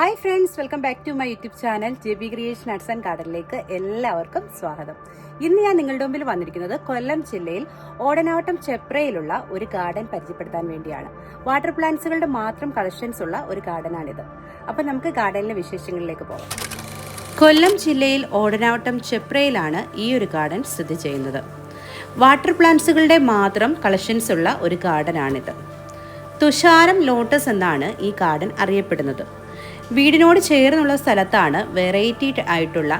Hi friends welcome back to my YouTube channel J B creation arts and ഗാർഡനിലേക്ക് എല്ലാവർക്കും സ്വാഗതം. ഇന്ന് ഞാൻ നിങ്ങളുടെ മുമ്പിൽ വന്നിരിക്കുന്നത് കൊല്ലം ജില്ലയിൽ ഓടനാവട്ടം ചെപ്രയിലുള്ള ഒരു ഗാർഡൻ പരിചയപ്പെടുത്താൻ വേണ്ടിയാണ്. വാട്ടർ പ്ലാന്റ്സുകളുടെ മാത്രം കളക്ഷൻസ് ഉള്ള ഒരു ഗാർഡനാണിത് അപ്പം നമുക്ക് ഗാർഡനിലെ വിശേഷങ്ങളിലേക്ക് പോകാം. കൊല്ലം ജില്ലയിൽ ഓടനാവട്ടം ചെപ്രയിലാണ് ഈ ഒരു ഗാർഡൻ സ്ഥിതി ചെയ്യുന്നത്. വാട്ടർ പ്ലാന്റ്സുകളുടെ മാത്രം കളക്ഷൻസ് ഉള്ള ഒരു ഗാർഡനാണിത് തുഷാരം ലോട്ടസ് എന്നാണ് ഈ ഗാർഡൻ അറിയപ്പെടുന്നത്. വീടിനോട് ചേർന്നുള്ള സ്ഥലത്താണ് വെറൈറ്റി ആയിട്ടുള്ള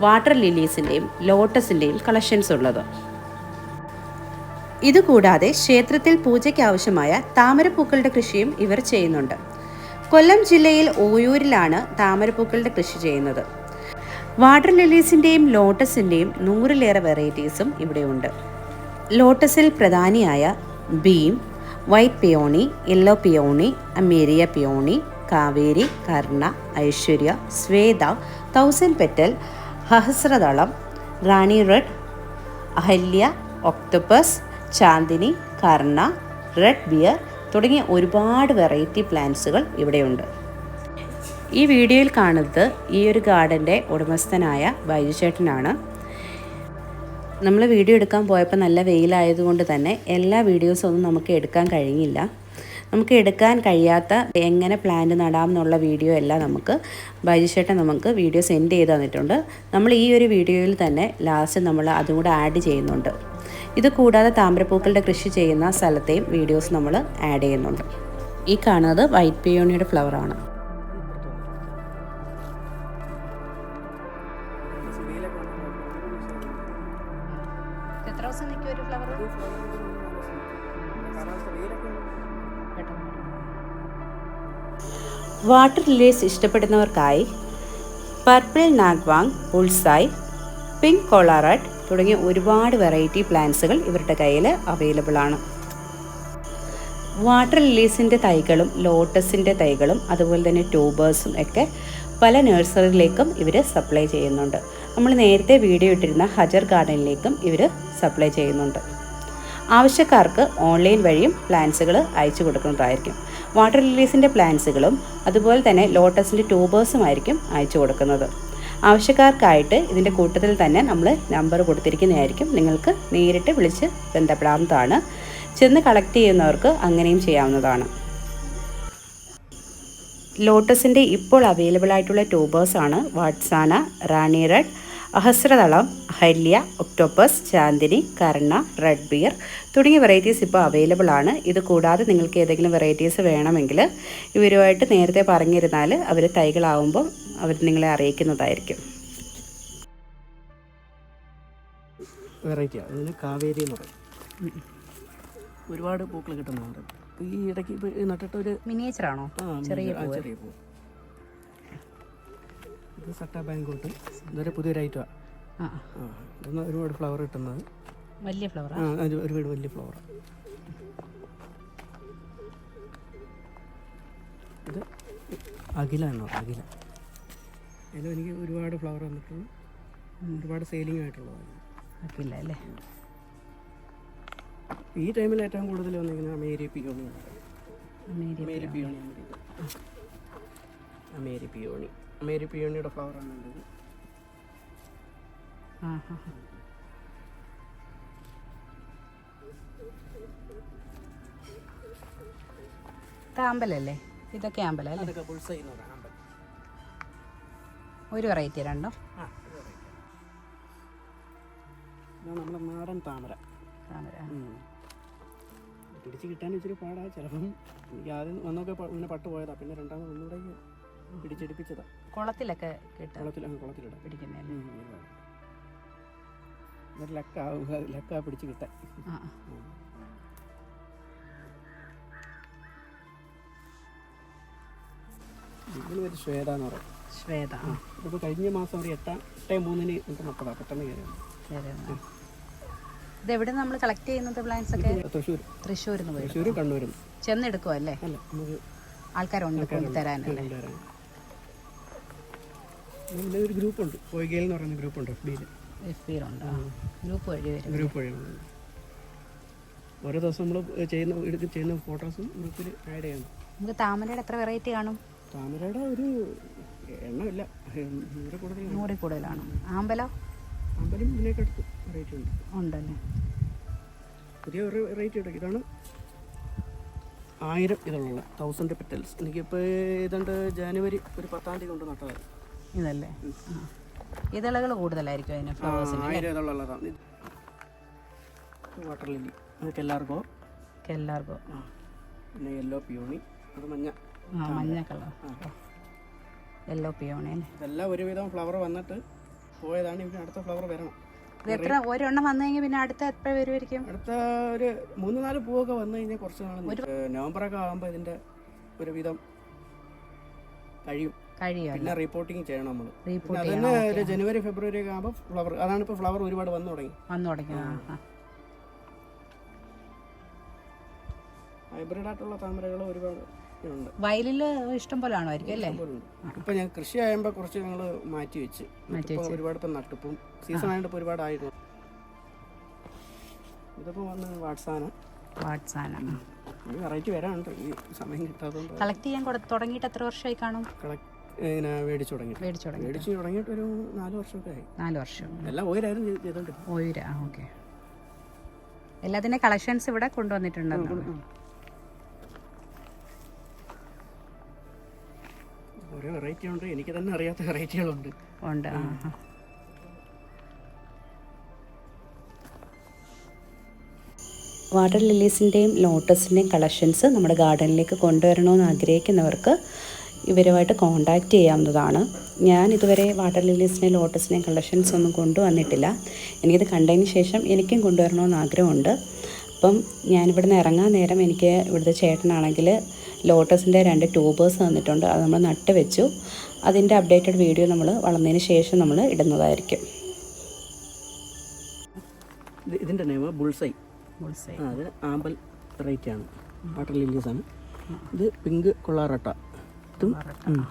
വാട്ടർ ലില്ലീസിന്റെയും ലോട്ടസിന്റെയും കളക്ഷൻസ് ഉള്ളത്. ഇതുകൂടാതെ ക്ഷേത്രത്തിൽ പൂജയ്ക്ക് ആവശ്യമായ താമരപ്പൂക്കളുടെ കൃഷിയും ഇവർ ചെയ്യുന്നുണ്ട്. കൊല്ലം ജില്ലയിൽ ഓയൂരിലാണ് താമരപ്പൂക്കളുടെ കൃഷി ചെയ്യുന്നത്. വാട്ടർ ലില്ലീസിന്റെയും ലോട്ടസിന്റെയും നൂറിലേറെ വെറൈറ്റീസും ഇവിടെയുണ്ട്. ലോട്ടസിൽ പ്രധാനിയായ beam white peony yellow peony അമേരിയ peony Kaveri Karna Aishwarya Shweta thousand petal സഹസ്രദളം Rani red Ahalya octopus Chandini Karna red bear തുടങ്ങിയ ഒരുപാട് വെറൈറ്റി പ്ലാന്റ്സുകൾ ഇവിടെയുണ്ട്. ഈ വീഡിയോയിൽ കാണുന്നത് ഈ ഒരു ഗാർഡന്റെ ഉടമസ്ഥനായ ബൈജുചേട്ടനാണ് നമ്മൾ വീഡിയോ എടുക്കാൻ പോയപ്പോൾ നല്ല വെയിലായതുകൊണ്ട് തന്നെ എല്ലാ വീഡിയോസും ഒന്നും നമുക്ക് എടുക്കാൻ കഴിഞ്ഞില്ല. നമുക്ക് എടുക്കാൻ കഴിയാത്ത എങ്ങനെ പ്ലാന്റ് നടാം എന്നുള്ള വീഡിയോ എല്ലാം നമുക്ക് ബൈജുശേട്ടൻ നമുക്ക് വീഡിയോ സെൻഡ് ചെയ്ത് തന്നിട്ടുണ്ട്. നമ്മൾ ഈ ഒരു വീഡിയോയിൽ തന്നെ ലാസ്റ്റ് നമ്മൾ അതും കൂടെ ആഡ് ചെയ്യുന്നുണ്ട്. ഇത് കൂടാതെ താമരപ്പൂക്കളുടെ കൃഷി ചെയ്യുന്ന സ്ഥലത്തെയും വീഡിയോസ് നമ്മൾ ആഡ് ചെയ്യുന്നുണ്ട്. ഈ കാണുന്നത് വൈറ്റ് പിയോണിയുടെ ഫ്ലവറാണ് വാട്ടർ റിലീസ് ഇഷ്ടപ്പെടുന്നവർക്കായി പർപ്പിൾ നാഗ്വാങ് ഉൾസായ് പിങ്ക് കോളാറട്ട് തുടങ്ങിയ ഒരുപാട് വെറൈറ്റി പ്ലാന്റ്സുകൾ ഇവരുടെ കയ്യിൽ അവൈലബിൾ ആണ് വാട്ടർ ലില്ലീസിന്റെ തൈകളും ലോട്ടസിന്റെ തൈകളും അതുപോലെ തന്നെ ട്യൂബേഴ്സും ഒക്കെ പല നഴ്സറികളിലേക്കും ഇവർ സപ്ലൈ ചെയ്യുന്നുണ്ട്. നമ്മൾ നേരത്തെ വീഡിയോ ഇട്ടിരുന്ന ഹജർ ഗാർഡനിലേക്കും ഇവർ സപ്ലൈ ചെയ്യുന്നുണ്ട്. ആവശ്യക്കാർക്ക് ഓൺലൈൻ വഴിയും പ്ലാന്റ്സുകൾ അയച്ചു കൊടുക്കുന്നതായിരിക്കും. വാട്ടർ ലില്ലീസിന്റെ പ്ലാന്റ്സുകളും അതുപോലെ തന്നെ ലോട്ടസിന്റെ ട്യൂബേഴ്സും ആയിരിക്കും അയച്ചു കൊടുക്കുന്നത്. ആവശ്യക്കാർക്കായിട്ട് ഇതിന്റെ കൂട്ടത്തിൽ തന്നെ നമ്മൾ നമ്പർ കൊടുത്തിരിക്കുന്നതായിരിക്കും. നിങ്ങൾക്ക് നേരിട്ട് വിളിച്ച് ബന്ധപ്പെടാവുന്നതാണ്. ചെന്ന് കളക്ട് ചെയ്യുന്നവർക്ക് അങ്ങനെയും ചെയ്യാവുന്നതാണ്. ലോട്ടസിന്റെ ഇപ്പോൾ അവൈലബിൾ ആയിട്ടുള്ള ട്യൂബേഴ്സാണ് വാട്സാന റാണി റെഡ് അഹസ്രദളം ഹല്യ octopus Chandini Karna red bear തുടങ്ങിയ വെറൈറ്റീസ് ഇപ്പോൾ അവൈലബിൾ ആണ്. ഇത് കൂടാതെ നിങ്ങൾക്ക് ഏതെങ്കിലും വെറൈറ്റീസ് വേണമെങ്കിൽ ഇവരുമായിട്ട് നേരത്തെ പറഞ്ഞിരുന്നാൽ അവർ തൈകളാവുമ്പോൾ അവർ നിങ്ങളെ അറിയിക്കുന്നതായിരിക്കും. വെറൈറ്റിയാണ് ഇതിന് കാവേരി എന്ന് പറയും. ഒരുപാട് പൂക്കൾ കിട്ടുന്നുണ്ട്. ഈ ഇടയ്ക്ക് നട്ടിട്ട് ഒരു മിനിയേച്ചറാണോ ചെറിയ ചെറിയ പൂ ഇത് സട്ട ബാങ്കോട്ട് ഇതൊരു പുതിയൊരു ഐറ്റമാണ് ആ. ആ ഇതൊന്ന് ഒരുപാട് ഫ്ലവർ കിട്ടുന്നത്. വലിയ ഫ്ലവർ ആ? ഒരുപാട് വലിയ ഫ്ലവർ ഇത് അഖില എന്നോ അഖില. ഇത് എനിക്ക് ഒരുപാട് ഫ്ലവർ വന്നിട്ടുണ്ട്. ഒരുപാട് സെയിലിംഗ് ആയിട്ടുള്ളതാണ്. അഖില അല്ലേ? ഈ ടൈമിൽ ഏറ്റവും കൂടുതൽ വന്നിരിക്കുന്നത് Ameri peony Ameri peony. Ameri peony. Ameri പിയോണിയുടെ flower ആണ് ഉള്ളത് ആമ്പലല്ലേ? ഇതൊക്കെ ആമ്പലല്ലേ ഒരു വെറൈറ്റി രണ്ടോ? നമ്മുടെ നാടൻ താമര. താമര. പിടിച്ച് കിട്ടാൻ ഇച്ചിരി പാടാ. ചിലപ്പം എനിക്ക് ആദ്യം വന്നൊക്കെ പിന്നെ ഇങ്ങനെ പട്ട് പോയതാ. പിന്നെ രണ്ടാമത് ഒന്നുകൂടെ പിടിച്ചെടുപ്പിച്ചതാ. കുളത്തിലൊക്കെ കിട്ടും കുളത്തിൽ ആ, കുളത്തിലിടാം. പിടിക്കുന്നതല്ലേ? ഉം, ഒരുപാട്. ഒരു ലക്കാ ലക്കാ പിടിച്ച് കിട്ടാൻ. ആ ആ. ഇതിന് പേര് ശ്വേത എന്ന് പറയും. ശ്വേത ആ. ഇതിപ്പോൾ കഴിഞ്ഞ മാസം ഒരു എട്ടാം എട്ടേ മൂന്നിന് നമുക്ക് നട്ടതാ പെട്ടെന്ന്. ശരി ഇതെവിടെ നമ്മൾ കളക്ട് ചെയ്യുന്നത് പ്ലാന്റ്സ് ഒക്കെ? തൃശ്ശൂർ. തൃശ്ശൂരിൽ നിന്ന് പോയി തൃശ്ശൂർ കണ്ണൂരും ചെന്നെടുക്കുമല്ലേ അല്ല നമുക്ക് ആൾക്കാരുണ്ട്. കൊണ്ടുതരാനല്ലേ? കൊണ്ടുവരാൻ. നമ്മുടെ ഒരു ഗ്രൂപ്പുണ്ട്. പൊയ്കയിൽ എന്ന് പറയുന്ന ഗ്രൂപ്പുണ്ട് എഫ് ബിയിൽ. എഫ് ഗ്രൂപ്പ് വഴി വരും ഗ്രൂപ്പ് വഴിയാണ് ഓരോ ദിവസം നമ്മൾ ചെയ്യുന്ന എടുത്ത് ചെയ്യുന്ന ഫോട്ടോസും ഗ്രൂപ്പിൽ ആഡ് ചെയ്യണം. നമുക്ക് താമരയുടെ എത്ര വെറൈറ്റി കാണും? താമരയുടെ ഒരു എണ്ണമില്ല നൂറ് കൂടുതൽ നൂറിൽ കൂടുതലാണ്? ആമ്പലോ? ആമ്പലും ഇതിനൊക്കെ അടുത്ത് വെറൈറ്റി ഉണ്ട്. ഉണ്ടല്ലേ. പുതിയ ഒരു വെറൈറ്റി ഉണ്ട്. ഇതാണ് ആയിരം ഇതുള്ള തൗസൻഡ് പെറ്റൽസ് എനിക്കിപ്പോൾ ഏതാണ്ട് ജാനുവരി ഒരു പത്താം തീയതി കൊണ്ട് നട്ടതാണ്. ഇതല്ലേ? ഇതളകൾ കൂടുതലായിരിക്കും അതിന് ഫ്ലവേഴ്സിന് വാട്ടർ ലില്ലി എല്ലാവർക്കും? ആ. പിന്നെ യെല്ലോ പിയോണി അത് മഞ്ഞ ആ മഞ്ഞ കളർ യെല്ലോ പിയോണേ ഇതെല്ലാം ഒരുവിധം ഫ്ലവർ വന്നിട്ട് പോയതാണ് ഇവിടെ അടുത്ത ഫ്ലവർ വരണം. ഇത് എത്ര ഒരെണ്ണം വന്നു കഴിഞ്ഞാൽ പിന്നെ അടുത്ത എത്ര വരുമായിരിക്കും അടുത്ത ഒരു മൂന്ന് നാല് പൂവൊക്കെ വന്നു കഴിഞ്ഞാൽ കുറച്ച് നാൾ നവംബറൊക്കെ ആകുമ്പോൾ ഇതിന്റെ ഒരുവിധം കഴിയും. പിന്നെ റിപ്പോർട്ടിംഗ് ചെയ്യണം നമ്മൾ റിപ്പോർട്ട് ജനുവരി ഫെബ്രുവരി ഒക്കെ ആകുമ്പോൾ ഫ്ലവർ അതാണ് ഇപ്പോൾ ഫ്ലവർ ഒരുപാട് വന്നു തുടങ്ങി. വന്നു തുടങ്ങി. ഹൈബ്രിഡ് ആയിട്ടുള്ള താമരകൾ ഒരുപാട് വയലിൽ ഇഷ്ടം പോലെ ആണുമായിരിക്കും അല്ലേ? ഇപ്പം ഞാൻ കൃഷി ആയപ്പോ കുറച്ച് ഞങ്ങൾ മാറ്റി വെച്ച്. ഒരുപാട് ഇപ്പം നട്ടിപ്പും. സീസൺ ആയിട്ട് ഒരുപാട് ആയിരുന്നു ഇതൊക്കെ വന്ന് വാട്സാന. വാട്സാന വെറൈറ്റി വരാനുണ്ട്. ഈ സമയം കിട്ടാത്തതുകൊണ്ട് കളക്ട് ചെയ്യാൻ തുടങ്ങിയിട്ട് എത്ര വർഷമായി കാണും? കളക്ട് ഇങ്ങനെ മേടിച്ചു തുടങ്ങി. മേടിച്ചു തുടങ്ങി. മേടിച്ചു തുടങ്ങിയിട്ട് ഒരു നാല് വർഷമൊക്കെ ആയി നാല് വർഷം. എല്ലാം ഓയിലായിരുന്നു ചെയ്ത് ചെയ്തോണ്ട് ഓയൂര ആ ഓക്കെ. എല്ലാത്തിന്റെ കളക്ഷൻസ് ഇവിടെ കൊണ്ടുവന്നിട്ടുണ്ട്? ഓരോ വെറൈറ്റി ഉണ്ട്. എനിക്ക് തന്നെ അറിയാത്ത വെറൈറ്റികളുണ്ട് ഉണ്ട് ആ. വാട്ടർ ലില്ലീസിന്റെയും ലോട്ടസിന്റെയും കളക്ഷൻസ് നമ്മുടെ ഗാർഡനിലേക്ക് കൊണ്ടുവരണമെന്ന് ആഗ്രഹിക്കുന്നവർക്ക് ഇവരുമായിട്ട് കോണ്ടാക്റ്റ് ചെയ്യാവുന്നതാണ്. ഞാൻ ഇതുവരെ വാട്ടർ ലില്ലീസിനെ ലോട്ടസിനെ കളക്ഷൻസ് ഒന്നും കൊണ്ടുവന്നിട്ടില്ല. എനിക്കിത് കണ്ടതിന് ശേഷം എനിക്കും കൊണ്ടുവരണമെന്ന് ആഗ്രഹമുണ്ട്. അപ്പം ഞാനിവിടെ നിന്ന് ഇറങ്ങാൻ നേരം എനിക്ക് ഇവിടുത്തെ ചേട്ടനാണെങ്കിൽ ലോട്ടസിന്റെ രണ്ട് ട്യൂബേഴ്സ് തന്നിട്ടുണ്ട്. അത് നമ്മൾ നട്ട് വെച്ചു. അതിന്റെ അപ്ഡേറ്റഡ് വീഡിയോ നമ്മൾ വളർന്നതിന് ശേഷം നമ്മൾ ഇടുന്നതായിരിക്കും. ഇത് ഇതിന്റെ നെയ്മ് ബുൾസൈ ബുൾസൈ അത് ആമ്പൽ വെറൈറ്റി ആണ്. വാട്ടർ ലില്ലീസാണ് ഇത് പിങ്ക് കൊള്ളാറട്ട ഉം.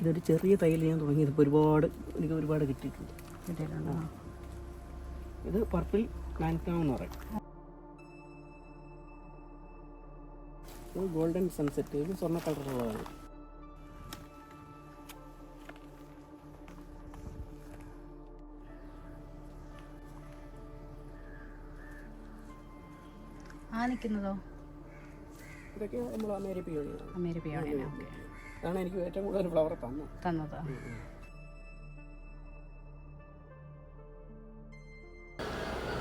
ഇതൊരു ചെറിയ തൈയിൽ ഞാൻ തുടങ്ങിയത് ഇപ്പോൾ ഒരുപാട് എനിക്ക് ഒരുപാട് കിട്ടിയിട്ടുണ്ട്. ഇത് പർപ്പിൾ പ്ലാന്റാം എന്ന് പറയും. Golden sunset. ഇത് സ്വർണ കളറുള്ളതാണ് ആ നിൽക്കുന്നതോ? ഇതൊക്കെ നമ്മൾ അമേരി അമേരിപ്പിയാണ് ഓക്കെ. അതാണ് എനിക്ക് ഏറ്റവും കൂടുതൽ ഫ്ലവർ തന്നത്. തന്നത്.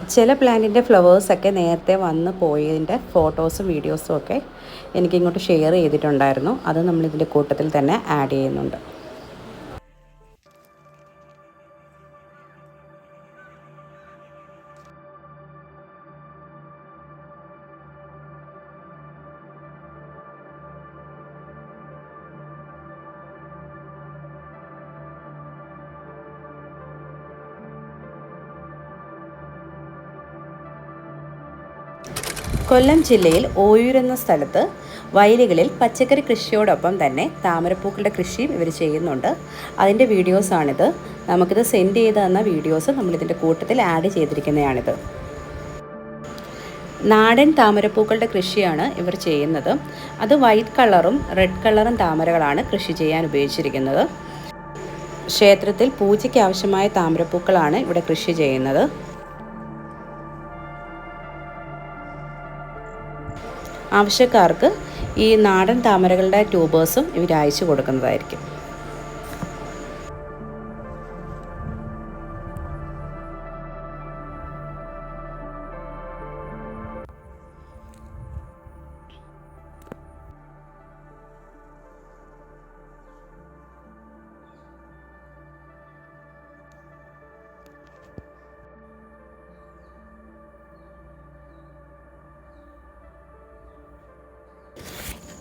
ചില പ്ലാന്റിന്റെ ഫ്ലവേഴ്സൊക്കെ നേരത്തെ വന്ന് പോയതിന്റെ ഫോട്ടോസും വീഡിയോസും ഒക്കെ എനിക്കിങ്ങോട്ട് ഷെയർ ചെയ്തിട്ടുണ്ടായിരുന്നു. അത് നമ്മളിതിന്റെ കൂട്ടത്തിൽ തന്നെ ആഡ് ചെയ്യുന്നുണ്ട്. കൊല്ലം ജില്ലയിൽ ഓയൂർ എന്ന സ്ഥലത്ത് വയലുകളിൽ പച്ചക്കറി കൃഷിയോടൊപ്പം തന്നെ താമരപ്പൂക്കളുടെ കൃഷിയും ഇവർ ചെയ്യുന്നുണ്ട്. അതിന്റെ വീഡിയോസാണിത്. നമുക്കിത് സെൻഡ് ചെയ്ത് തന്ന വീഡിയോസ് നമ്മളിതിന്റെ കൂട്ടത്തിൽ ആഡ് ചെയ്തിരിക്കുന്നതാണിത്. നാടൻ താമരപ്പൂക്കളുടെ കൃഷിയാണ് ഇവർ ചെയ്യുന്നത്. അത് വൈറ്റ് കളറും റെഡ് കളറും താമരകളാണ് കൃഷി ചെയ്യാൻ ഉപയോഗിച്ചിരിക്കുന്നത്. ക്ഷേത്രത്തിൽ പൂജയ്ക്ക് ആവശ്യമായ താമരപ്പൂക്കളാണ് ഇവിടെ കൃഷി ചെയ്യുന്നത്. ആവശ്യക്കാർക്ക് ഈ നാടൻ താമരകളുടെ ട്യൂബേഴ്സും ഇവർ അയച്ചു കൊടുക്കുന്നതായിരിക്കും.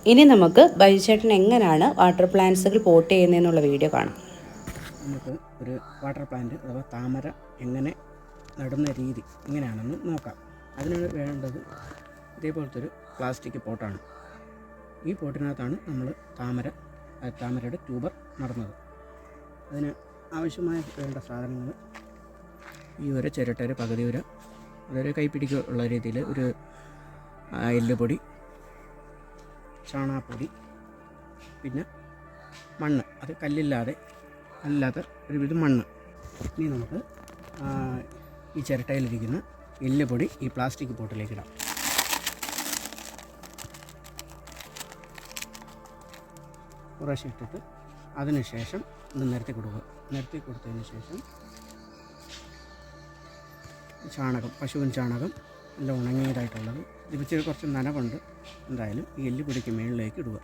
ഇനി നമുക്ക് ബൈചേട്ടൻ എങ്ങനെയാണ് വാട്ടർ പ്ലാന്റ്സുകൾ പോട്ട് ചെയ്യുന്നതെന്നുള്ള വീഡിയോ കാണാം. നമുക്ക് ഒരു വാട്ടർ പ്ലാന്റ് അഥവാ താമര എങ്ങനെ നടുന്ന രീതി എങ്ങനെയാണെന്ന് നോക്കാം. അതിന് വേണ്ടത് ഇതേപോലത്തെ ഒരു പ്ലാസ്റ്റിക് പോട്ടാണ് ഈ പോട്ടിനകത്താണ് നമ്മൾ താമര താമരയുടെ ട്യൂബർ നടന്നത്. അതിന് ആവശ്യമായ വേണ്ട സാധനങ്ങൾ ഈ ഒരു ചിരട്ട പകുതി ഒരു അതൊരു കൈപ്പിടിക്കുള്ള രീതിയിൽ ഒരു എല്ലുപൊടി ചാണാപ്പൊടി പിന്നെ മണ്ണ്. അത് കല്ലില്ലാതെ അല്ലാത്ത ഒരുവിധം മണ്ണ്. ഇനി നമുക്ക് ഈ ചിരട്ടയിലിരിക്കുന്ന എല്ലുപൊടി ഈ പ്ലാസ്റ്റിക് പോട്ടിലേക്ക് ഇടാം. കുറേശ്ശെ ഇട്ടിട്ട് അതിനുശേഷം ഇത് നിരത്തി കൊടുക്കുക. നിരത്തി കൊടുത്തതിന് ശേഷം ചാണകം പശുവിൻ ചാണകം നല്ല ഉണങ്ങിയതായിട്ടുള്ളത് ഇത് ഇച്ചിരി കുറച്ച് നനവുണ്ട് എന്തായാലും ഈ എല്ല് പൊടിക്ക് മുകളിലേക്ക് ഇടുക.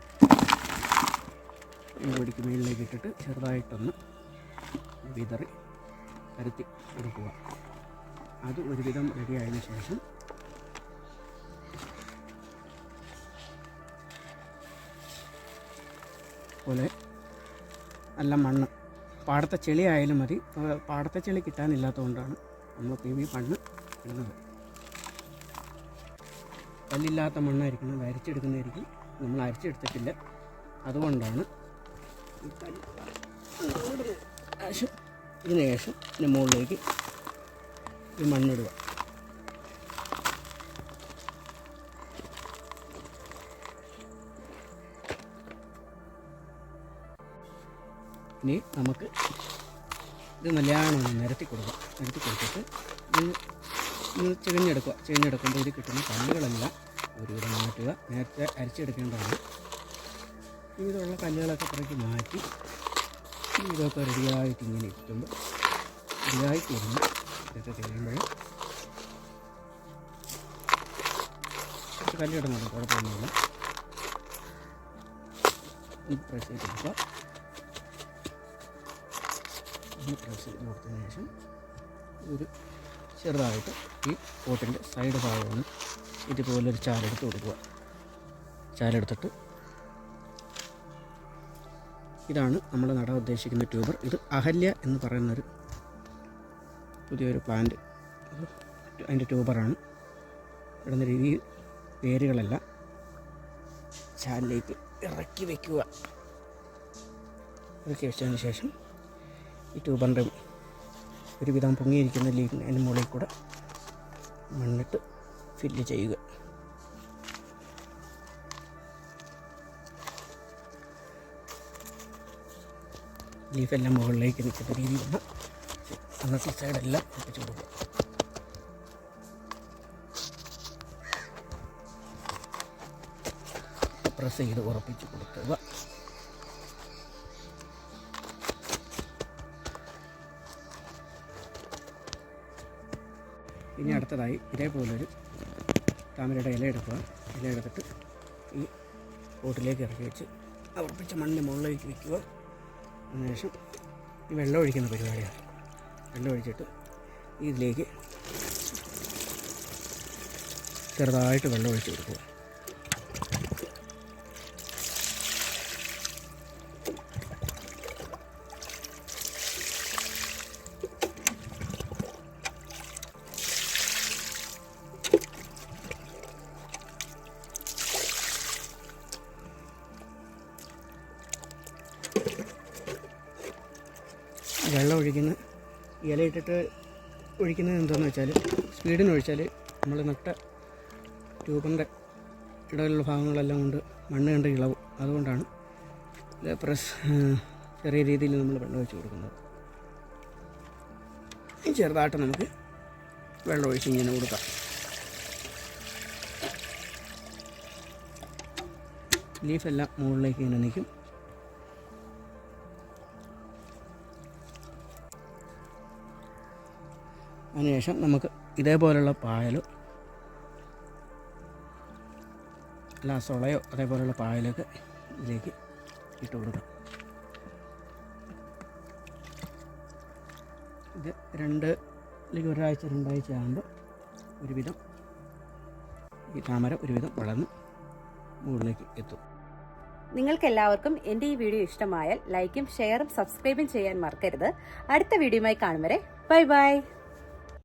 എല്ല് പൊടിക്ക് മുകളിലേക്ക് ഇട്ടിട്ട് ചെറുതായിട്ടൊന്ന് വിതറി പരത്തി കൊടുക്കുക അത് ഒരുവിധം റെഡിയായതിനു ശേഷം പോലെ നല്ല മണ്ണ്. പാടത്തെ ചെളി ആയാലും മതി. പാടത്തെ ചെളി കിട്ടാനില്ലാത്തതുകൊണ്ടാണ് നമ്മൾ പി വി മണ്ണ് ഇടുന്നത്. കല്ലില്ലാത്ത മണ്ണായിരിക്കണം അത് അരിച്ചെടുക്കുന്നതായിരിക്കും നമ്മൾ അരിച്ചെടുത്തിട്ടില്ല. അതുകൊണ്ടാണ് ശേഷം ഇതിന് ശേഷം ഇതിന് മുകളിലേക്ക് ഈ മണ്ണിടുക. ഇനി നമുക്ക് ഇത് നല്ലവണ്ണം നിരത്തി കൊടുക്കാം. നിരത്തി കൊടുത്തിട്ട് ഇത് ഇത് ചികഞ്ഞെടുക്കുക ചികഞ്ഞെടുക്കുമ്പോൾ ഇത് കിട്ടുന്ന കല്ലുകളെല്ലാം ഒരുവിധം മാറ്റുക. നേരത്തെ അരിച്ചെടുക്കേണ്ടതാണ്. ഇതുള്ള കല്ലുകളൊക്കെ പുറത്തേക്ക് മാറ്റി ഇതൊക്കെ റെഡിയായിട്ട് ഇങ്ങനെ ഇരിക്കുമ്പോൾ റെഡിയായിട്ട് തരുന്നു. ഇതൊക്കെ ചെയ്യുമ്പോൾ കല്ലിടുന്നുണ്ട് കുഴപ്പമൊന്നുമില്ല. പ്രസ് ചെയ്ത് കൊടുക്കുക. പ്രസ് ചെയ്ത് കൊടുത്തതിന് ശേഷം ഒരു ചെറുതായിട്ട് ഈ പോട്ടിന്റെ സൈഡ് ഭാഗമൊന്ന് ഇതുപോലൊരു ചാലെടുത്ത് കൊടുക്കുക. ചാലെടുത്തിട്ട് ഇതാണ് നമ്മൾ നടാൻ ഉദ്ദേശിക്കുന്ന ട്യൂബർ. ഇത് അഹല്യ എന്ന് പറയുന്നൊരു പുതിയൊരു പ്ലാന്റ് അതിന്റെ ട്യൂബറാണ്. ഇടുന്ന രീതി വേരുകളെല്ലാം. ചാലിലേക്ക് ഇറക്കി വയ്ക്കുക ഇറക്കി വെച്ചതിന് ശേഷം ഈ ട്യൂബറിന്റെ ഒരുവിധം പൊങ്ങിയിരിക്കുന്ന ലീഫിന് മുകളിൽ കൂടെ മണ്ണിട്ട് ഫില്ല് ചെയ്യുക. ലീഫെല്ലാം മുകളിലേക്ക് നിൽക്കുന്ന രീതിയിലുള്ള അന്നത്തെ സൈഡെല്ലാം ഒപ്പിച്ചു കൊടുക്കുക. പ്രസ് ചെയ്ത് ഉറപ്പിച്ച് കൊടുക്കുക. ഇനി അടുത്തതായി ഇതേപോലൊരു താമരയുടെ ഇല എടുക്കുക. ഇല എടുത്തിട്ട് ഈ പോട്ടിലേക്ക് ഇറക്കി വെച്ച് ഉറപ്പിച്ച മണ്ണിന് മുകളിലേക്ക് വയ്ക്കുക. അതിനുശേഷം ഈ വെള്ളം ഒഴിക്കുന്ന പരിപാടിയാണ്. വെള്ളം ഒഴിച്ചിട്ട് ഇതിലേക്ക് ചെറുതായിട്ട് വെള്ളം ഒഴിച്ച് കൊടുക്കുക. വെള്ളം ഇലയിട്ടിട്ട് ഒഴിക്കുന്നത് എന്താണെന്ന് വെച്ചാൽ സ്പീഡിന് ഒഴിച്ചാൽ നമ്മൾ നട്ട ട്യൂബിന്റെ ഇടയിലുള്ള ഭാഗങ്ങളെല്ലാം കൊണ്ട് മണ്ണ് കണ്ട് ഇളവും. അതുകൊണ്ടാണ് പ്രസ് ചെറിയ രീതിയിൽ നമ്മൾ വെള്ളം ഒഴിച്ച് കൊടുക്കുന്നത്. ചെറുതായിട്ട് നമുക്ക് വെള്ളം ഒഴിച്ച് ഇങ്ങനെ കൊടുക്കാം. ലീഫെല്ലാം മുകളിലേക്ക് ഇങ്ങനെ നിൽക്കും. അതിനുശേഷം നമുക്ക് ഇതേപോലുള്ള പായലോ അല്ല സൊളയോ അതേപോലെയുള്ള പായലൊക്കെ ഇതിലേക്ക് ഇട്ട് കൊടുക്കാം. ഇത് രണ്ട് അല്ലെങ്കിൽ ഒരാഴ്ച രണ്ടാഴ്ച ആകുമ്പോൾ ഒരുവിധം ഈ താമര ഒരുവിധം വളർന്ന് മുകളിലേക്ക് എത്തും. നിങ്ങൾക്ക് എല്ലാവർക്കും എന്റെ ഈ വീഡിയോ ഇഷ്ടമായാൽ ലൈക്കും ഷെയറും സബ്സ്ക്രൈബും ചെയ്യാൻ മറക്കരുത്. അടുത്ത വീഡിയോയുമായി കാണും വരെ. Bye bye.